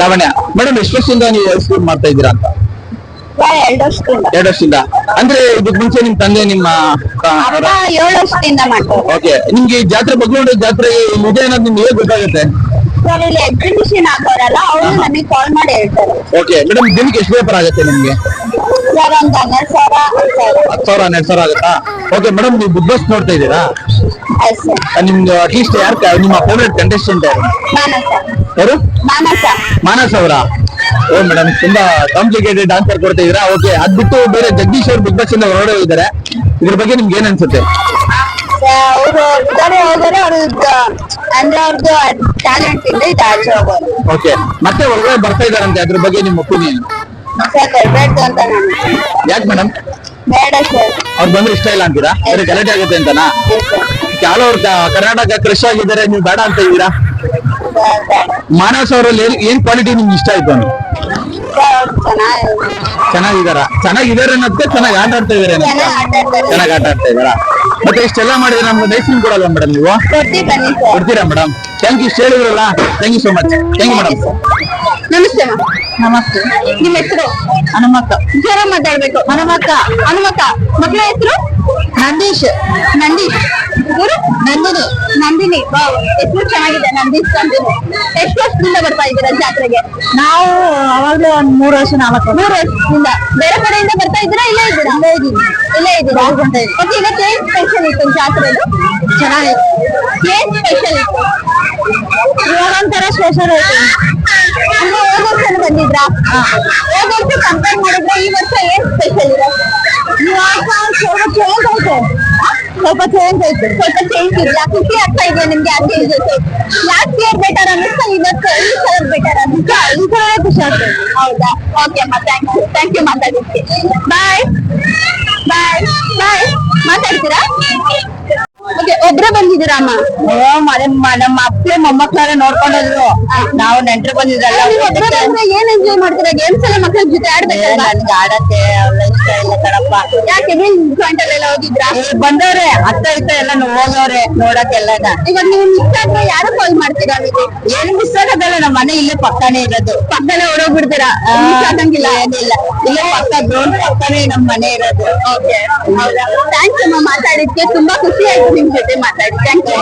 Lavanya madam ಎಷ್ಟು ವರ್ಷದಿಂದ ನೀವು ಹೈ ಕ್ರೀಮ್ ಮಾಡ್ತಾ ಇದ್ದೀರಾ ಅಂತ? ಎರಡು ವರ್ಷದಿಂದ. ಎರಡು ವರ್ಷದಿಂದ. ಅಂದ್ರೆ ಇದಕ್ ಮುಂಚೆ ನಿಮ್ ತಂದೆ ನಿಮ್ಮ ಏಳು ವರ್ಷದಿಂದ ಮಾಡ್ತಾರೆ. ಓಕೆ ನಿಮ್ಗೆ ಈ ಜಾತ್ರೆ ಬಗ್ಲೋಡಿ ಜಾತ್ರೆ ಇದೆ ಅನ್ನೋದು ನಿಮ್ಗೆ ಹೇಗೆ ಗೊತ್ತಾಗುತ್ತೆ? ಸರ್ ಇಲ್ಲಿ ಎಕ್ಸಿಬಿಷನ್ ಆಗೋರಲ್ಲ ಅವರು ನನಗೆ ಕಾಲ್ ಮಾಡಿ ಹೇಳ್ತಾರೆ. ಓಕೆ ಮೇಡಮ್ ದಿನಕ್ಕೆ ಎಷ್ಟು ಪೇಪರ್ ಆಗುತ್ತೆ ನಿಮ್ಗೆ? ಸರ್ ಒಂದು ಹನ್ನೆರಡು ಸಾವಿರ ಹತ್ತು ಸಾವಿರ. ಹನ್ನೆರಡು ಸಾವಿರ ಆಗುತ್ತಾ? ಓಕೆ ಮೇಡಮ್ ನೀವು ಬಿಗ್ ಬಾಸ್ ನೋಡ್ತಾ ಇದ್ದೀರಾ? ನಿಮ್ದು ಅಟ್ಲೀಸ್ಟ್ ಯಾರು ನಿಮ್ಮ ಫೇವ್ರೆಟ್ ಕಂಟೆಸ್ಟೆಂಟ್ ಯಾರು? ಯಾರು? ಮಾನಸ. ಮಾನಸ್ ಅವರ? ಓ ಮೇಡಮ್ ತುಂಬಾ ಕಾಂಪ್ಲಿಕೇಟೆಡ್ ಆನ್ಸರ್ ಕೊಡ್ತಾ ಇದೀರಾ ಓಕೆ ಅದ್ ಬಿಟ್ಟು ಬೇರೆ ಜಗದೀಶ್ ಅವ್ರು ಬಿಗ್ ಬಾಸ್ ಇಂದ ಹೊರಗಡೆ ಹೋಗಿದ್ದಾರೆ ಇದ್ರ ಬಗ್ಗೆ ನಿಮ್ಗೆ ಏನ್ ಅನ್ಸುತ್ತೆ? ಅವರು ಅವ್ರದ್ದು ಅಂದ್ರೆ ಅವ್ರದ್ದು ಟ್ಯಾಲೆಂಟ್ ಇಂದ ಇದು ಆಚೆ ಹೋಗೋದು. ಓಕೆ ಮತ್ತೆ ಹೊರಗಡೆ ಬರ್ತಾ ಇದಾರಂತೆ ಅದ್ರ ಬಗ್ಗೆ ನಿಮ್ಮ ಒಪಿನಿಯನ್ ಸರ್ ಬರ್ಬೇಡ್ದು ಅಂತ ನಾನು ಯಾಕೆ ಮೇಡಮ್ ಬೇಡ ಸರ್ ಅವ್ರು ಬಂದ್ರೆ ಇಷ್ಟ ಇಲ್ಲ ಅಂತೀರಾ? ಬೇರೆ ಗಲಾಟೆ ಆಗುತ್ತೆ ಅಂತನಾ? ಕೆಲವ್ರು ಕರ್ನಾಟಕ ಕ್ರಶ್ ಆಗಿದ್ದಾರೆ ನೀವು ಬೇಡ ಅಂತ ಇದ್ದೀರಾ? ಮಾನಸ್ ಅವರಲ್ಲಿ ಏನ್- ಕ್ವಾಲಿಟಿ ನಿಮ್ಗೆ ಇಷ್ಟ ಆಯ್ತು ಚೆನ್ನಾಗಿ ಚೆನ್ನಾಗಿದಾರ ಚೆನ್ನಾಗಿದಾರೆ ಅನ್ನೋದಕ್ಕೆ ಚೆನ್ನಾಗಿ ಆಟ ಆಡ್ತಾ ಇದಾರೆ ಚೆನ್ನಾಗಿ ಆಟ ಚೆನ್ನಾಗಿ ಆಟ ಆಡ್ತಾ ಇದಾರ ಮತ್ತೆ ಇಷ್ಟೆಲ್ಲ ಮಾಡಿದ್ರೆ ನಮ್ಗೆ ನೈಸ್ಕ್ರೀಮ್ ಕೊಡಲ್ಲ ಮೇಡಮ್ ನೀವು? ಕೊಡ್ತೀರಾ ಮೇಡಮ್ ಥ್ಯಾಂಕ್ ಯು ಇಷ್ಟು ಹೇಳಿದ್ರಲ್ಲ? Thank you so much thank you madam ನಮಸ್ತೆ ನಮಸ್ತೆ. ನಿಮ್ಮ ಹೆಸರು? ಹನುಮಕ್ಕ. ಜ್ವರ ಮಾತಾಡ್ಬೇಕು. ಹನುಮಕ್ಕ. ಹನುಮಕ್ಕ. ಮಕ್ಕಳ ಹೆಸರು? ನಂದೀಶ್. ನಂದೀಶ್. ಇವರು ನಂದಿನಿ. ನಂದಿನಿ ಎಷ್ಟು ಚೆನ್ನಾಗಿದೆ ನಂದಿ ನಂದಿನಿ ಎಷ್ಟು ವರ್ಷದಿಂದ ಬರ್ತಾ ಇದ್ದೀರಾ ಜಾತ್ರೆಗೆ? ನಾವು ಅವಾಗಲೇ ಒಂದ್ ಮೂರ್ ವರ್ಷ ನಾಲ್ಕು ಮೂರು ವರ್ಷದಿಂದ. ಬೇರೆ ಕಡೆಯಿಂದ ಬರ್ತಾ ಇದ್ದೀರಾ ಇಲ್ಲೇ ಇದ್ದೀರಾ? ಇಲ್ಲೇ ಇದ್ದೀನಿ ಇಲ್ಲೇ ಇದ್ದೀರಾ? ಓಕೆ ಇವತ್ತು ಏನ್ ಸ್ಪೆಷಲ್ ಇತ್ತು ಜಾತ್ರೆದು? ಚೆನ್ನಾಗಿತ್ತು. ಏನ್ ಸ್ಪೆಷಲ್ ಇತ್ತು? ಇವಾಗ ಒಂಥರ ಸ್ಪೆಷಲ್ ಐತೆ ಅಂದ್ರೆ ಹೋದ ವರ್ಷ ಬಂದಿದ್ರಾ? ಹೋದ ವರ್ಷ ಕಂಪೇರ್ ಮಾಡಿದ್ರೆ ಈ ವರ್ಷ ಏನ್ ಸ್ಪೆಷಲ್ ಇದೆ ಸ್ವಲ್ಪ ಚೇಂಜ್ ಐತೆ ಸ್ವಲ್ಪ ಚೇಂಜ್ ಆಯ್ತು. ಸ್ವಲ್ಪ ಚೇಂಜ್ ಇದೆಯಾ ಖುಷಿ ಆಗ್ತಾ ನಿಮಗೆ ನಿಮ್ಗೆ ಆ ಚೇಂಜ್ ಲಾಸ್ಟ್ ಇಯರ್ ಬೆಟರ್ ಅನ್ನಿಸ್ತಾ ಇವತ್ತು ಈ ಸಲ ಬೆಟರ್ ಅನ್ನಿಸ್ತಾ ಈ ಸಲ ಖುಷಿ ಆಗ್ತದೆ ಹೌದಾ? ಓಕೆ ಅಮ್ಮ ಥ್ಯಾಂಕ್ ಯು ಥ್ಯಾಂಕ್ ಯು ಮಾತಾಡಿದ್ದೆ ಬಾಯ್ ಬಾಯ್ ಬಾಯ್ ಮಾತಾಡ್ತೀರಾ? ಒಬ್ರೇ ಬಂದಿದ್ದೀರಮ್ಮ ಮನೆ ನಮ್ಮ ಅಪ್ಪೆ ಮೊಮ್ಮಕ್ಕಳ ನೋಡ್ಕೊಂಡಿದ್ರು ನಾವು ನೆಂಟ್ರು ಬಂದಿದ್ರಲ್ಲ ಏನ್ ಎಂಜಾಯ್ ಮಾಡ್ತೀರಾ? ಗೇಮ್ಸ್ ಎಲ್ಲ ಮಕ್ಕಳ ಜೊತೆ ಆಡ್ಬೇಕಲ್ಲ ನನ್ಗೆ ಆಡಕ್ಕೆ ಇಷ್ಟ ಇಲ್ಲ ಕಣಪ್ಪ. ಯಾಕೆ ಹೋಗಿದ್ರಾ? ಬಂದವ್ರೆ ಅತ್ತ ಇತ್ತ ಎಲ್ಲ ಹೋಗವ್ರೆ ನೋಡಕ್ಕೆಲ್ಲ ಇವಾಗ ನೀವು ಮಿಸ್ ಆದ್ರೆ ಯಾರು ಕಾಲ್ ಮಾಡ್ತೀರಾ ಏನು ಮಿಸ್ ಆಗೋದಲ್ಲ ನಮ್ಮ ಮನೆ ಇಲ್ಲೇ ಪಕ್ಕನೇ ಇರೋದು. ಪಕ್ಕನೇ ಹೊಡೋಗ್ಬಿಡ್ತೀರಾ ಮಿಸ್ ಆಗಂಗಿಲ್ಲ. ಏನಿಲ್ಲ. ಇಲ್ಲೇ ಗ್ರೌಂಡ್ ಪಕ್ಕನೇ ನಮ್ಮ ಮನೆ ಇರೋದು. ಓಕೆ ಹೌದಾ? ಥ್ಯಾಂಕ್ಸ್ ಅಮ್ಮ ಮಾತಾಡಿದ್ಕೆ ತುಂಬಾ ಖುಷಿ ಆಯ್ತು ನಿಮ್ ಜೊತೆ ಮಾತಾಡಿ. Thank you